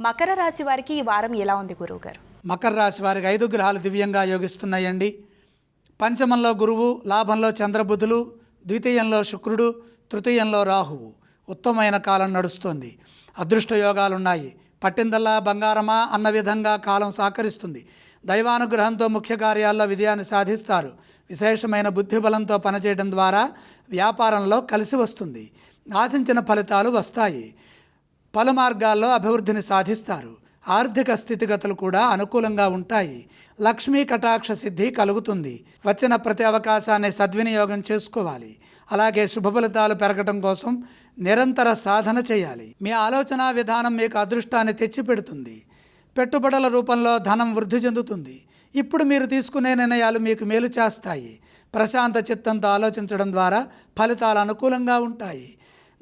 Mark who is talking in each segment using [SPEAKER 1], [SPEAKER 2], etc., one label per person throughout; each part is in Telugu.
[SPEAKER 1] మకర రాశి వారికి ఈ వారం ఎలా ఉంది గురువు గారు
[SPEAKER 2] మకర రాశి వారికి ఐదు గ్రహాలు దివ్యంగా యోగిస్తున్నాయండి. పంచమంలో గురువు లాభంలో చంద్రబుధులు ద్వితీయంలో శుక్రుడు తృతీయంలో రాహువు. ఉత్తమమైన కాలం నడుస్తోంది. అదృష్ట యోగాలున్నాయి. పట్టిందల్లా బంగారమా అన్న విధంగా కాలం సహకరిస్తుంది. దైవానుగ్రహంతో ముఖ్య కార్యాల్లో విజయాన్ని సాధిస్తారు. విశేషమైన బుద్ధిబలంతో పనిచేయడం ద్వారా వ్యాపారంలో కలిసి వస్తుంది. ఆశించిన ఫలితాలు వస్తాయి. పలు మార్గాల్లో అభివృద్ధిని సాధిస్తారు. ఆర్థిక స్థితిగతులు కూడా అనుకూలంగా ఉంటాయి. లక్ష్మీ కటాక్ష సిద్ధి కలుగుతుంది. వచ్చిన ప్రతి అవకాశాన్ని సద్వినియోగం చేసుకోవాలి. అలాగే శుభ ఫలితాలు పెరగటం కోసం నిరంతర సాధన చేయాలి. మీ ఆలోచన విధానం మీకు అదృష్టాన్ని తెచ్చిపెడుతుంది. పెట్టుబడుల రూపంలో ధనం వృద్ధి చెందుతుంది. ఇప్పుడు మీరు తీసుకునే నిర్ణయాలు మీకు మేలు చేస్తాయి. ప్రశాంత చిత్తంతో ఆలోచించడం ద్వారా ఫలితాలు అనుకూలంగా ఉంటాయి.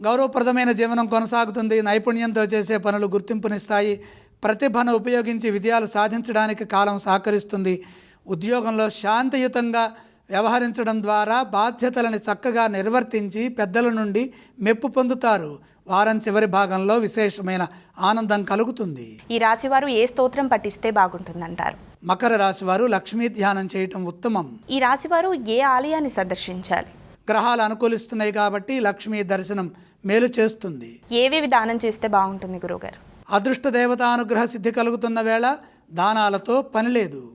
[SPEAKER 2] గౌరవప్రదమైన జీవనం కొనసాగుతుంది. నైపుణ్యంతో చేసే పనులు గుర్తింపునిస్తాయి. ప్రతిభను ఉపయోగించి విజయాలు సాధించడానికి కాలం సహకరిస్తుంది. ఉద్యోగంలో శాంతియుతంగా వ్యవహరించడం ద్వారా బాధ్యతలను చక్కగా నిర్వర్తించి పెద్దల నుండి మెప్పు పొందుతారు. వారం చివరి భాగంలో విశేషమైన ఆనందం కలుగుతుంది.
[SPEAKER 1] ఈ రాశి వారు ఏ స్తోత్రం పఠిస్తే బాగుంటుందంటారు?
[SPEAKER 2] మకర రాశి వారు లక్ష్మీ ధ్యానం చేయటం ఉత్తమం.
[SPEAKER 1] ఈ రాశి వారు ఏ ఆలయాన్ని సందర్శించాలి?
[SPEAKER 2] గ్రహాలు అనుకూలిస్తున్నాయి కాబట్టి లక్ష్మీ దర్శనం మేలు చేస్తుంది.
[SPEAKER 1] ఏవేవి దానం చేస్తే బాగుంటుంది గురువుగారు?
[SPEAKER 2] అదృష్ట దేవతానుగ్రహ సిద్ధి కలుగుతున్న వేళ దానాలతో పని లేదు.